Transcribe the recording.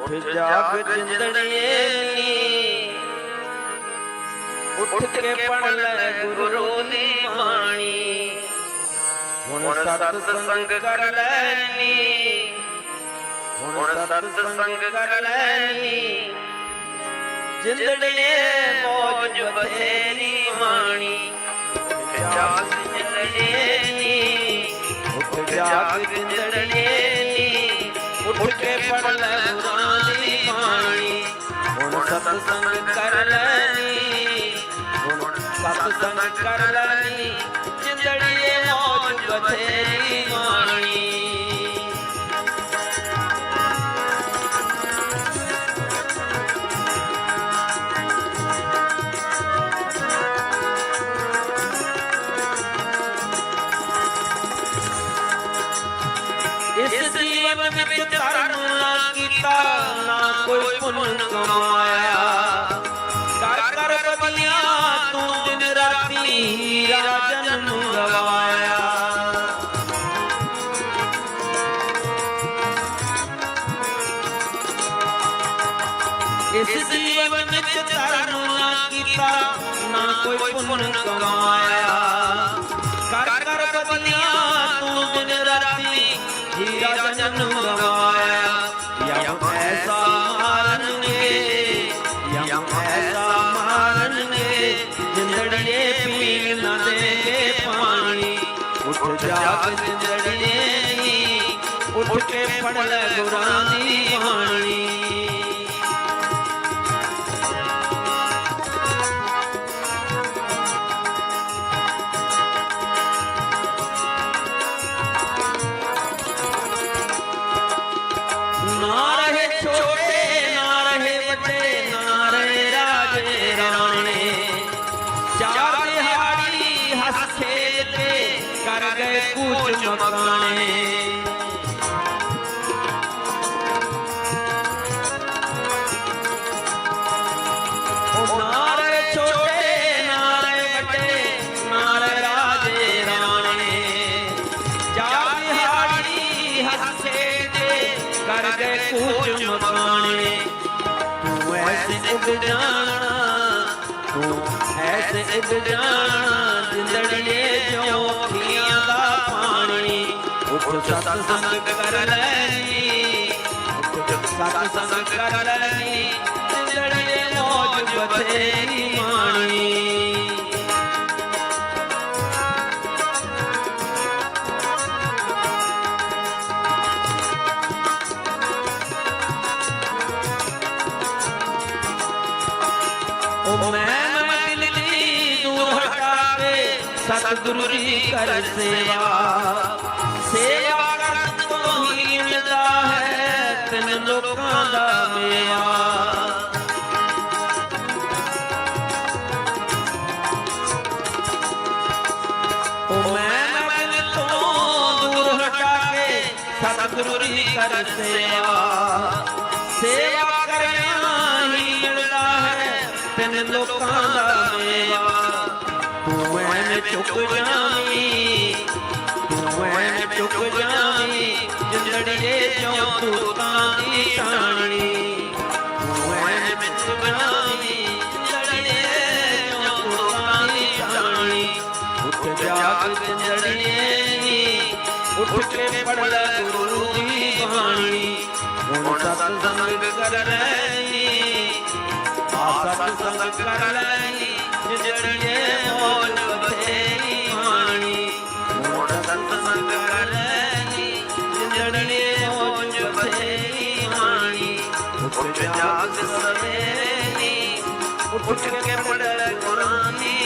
ਉੱਠ ਜਾਗ ਜਿੰਦੜੀਏ ਨੀ। ਉੱਠ ਕੇ ਪੜ ਲੈ ਗੁਰੂ ਦੀ ਬਾਣੀ। ਹੁਣ ਸਤ ਸੰਗ ਕਰ ਲੈਨੀ ਹੁਣ ਸਤ ਸੰਗ ਕਰ ਲੈਨੀ ਜਿੰਦੜੀਏ ਮੌਜ ਬਥੇਰੀ ਮਾਣੀ। ਜਾਗ ਜਿੰਦੜੀਏ ਨੀ। ਉੱਠ ਜਾਗ ਜਿੰਦੜੀਏ ਉੱਠ ਕੇ ਪੜ ਲੈ ਗੁਰਾਂ ਦੀ ਬਾਣੀ ਹੁਣ ਸਤ ਸੰਗ ਕਰ ਲੈਨੀ ਹੁਣ ਸਤ ਇਸ ਜੀਵਨ ਵਿੱਚ ਧਰਮ ਨਾ ਕੀਤਾ ਨਾ ਕੋਈ ਪੁੰਨ ਕਮਾਇਆ। ਕਰ ਕਰ ਬਦਲਿਆ ਤੂੰ ਦਿਨ ਰਾਤੀ ਰਾਜਨ ਨੂੰ ਗਵਾਇਆ ਇਸ ਜੀਵਨ ਵਿੱਚ ਧਰਮ ਨਾ ਕੀਤਾ ਨਾ ਕੋਈ ਪੁੰਨ ਕਮਾਇਆ। ਕਰ ਕਰ ਬਦਲਿਆ ਤੂੰ ਦਿਨ ਰਾਤੀ ਹੀਰਾ ਜਨ ਨੂੰ ਗਵਾਇਆ ਯਮ ਐਸਾ ਮਾਰਨਗੇ ਯਮ ਐਸਾ ਮਾਰਨਗੇ ਜਿੰਦੜੀਏ ਪੀਣ ਨਾ ਦੇਗੇ ਪਾਣੀ ਉੱਠ ਜਾਗ ਜਿੰਦੜੀਏ ਉੱਠ ਕੇ ਪੜ ਲੈ ਕਰ ਗਏ ਕੂਚ ਮਕਾਨੇ ਤੂੰ ਐਸੇ ਉੱਡ ਜਾਣਾ, ਤੂੰ ਐਸੇ ਉੱਡ ਜਾਣਾ, ਜਿੰਦੜੀਏ ਜਿਉਂ ਅੱਖੀਆਂ ਪਾਣੀ ਉੱਠ ਸਤ ਸੰਗ ਕਰ ਲੈਨੀ ਉੱਠ ਸਤ ਸੰਗ ਕਰ ਲੈਨੀ ਜਿੰਦੜੀਏ ਮੌਜ ਬਥੇਰੀ ਮਾਣੀ ਉਹ ਸੇਵਾ ਸੇਵਾ ਕਰਨ ਤੋਂ ਹੀ ਮਿਲਦਾ ਹੈ ਤਿੰਨ ਲੋਕਾਂ ਦਾ ਮੇਵਾ ਉਹ ਮੈਂ ਮੈਂ ਤੋਂ ਦੂਰ ਹਟਾ ਕੇ ਸਤਿਗੁਰੂ ਜੀ ਕਰ ਸੇਵਾ। ਸੇਵਾ ਕਰਿਆ ਹੀ ਮਿਲਦਾ ਹੈ ਤਿੰਨ ਲੋਕਾਂ ਦਾ ਮੇਵਾ ਤੂੰ ਐਨ ਚੁੱਕ ਜਾਵੀਂ ਤੂੰ ਐਨ ਚੁੱਕ ਜਾਵੀਂ ਜਿੰਦੜੀਏ ਜੋ ਤੂੰ ਦੀ ਟਾਣੀ ਤੂੰ ਚੁੱਕ ਜਾਵੀਂ ਜਿੰਦੜੀਏ ਜੋ ਤੂੰ ਦੀ ਟਾਣੀ ਉੱਠ ਜਾਗ ਜਿੰਦੜੀਏ ਉੱਠ ਕੇ ਪੜ ਲੈ ਗੁਰੂ ਦੀ ਬਾਣੀ। ਹੁਣ ਸਤ ਸੰਗ ਕਰ ਲੈਨੀ ਆ ਸਤ ਸੰਗ ਕਰ ਲੈਨੀ ਜਿਜੜੀਏ ਬਾਣੀ ਉੱਠ ਜਾਗ ਸਵੇਰੇ ਨੀ ਉੱਠ ਕੇ ਪੜ ਲੈ ਕੁਰਾਨ ਦੀ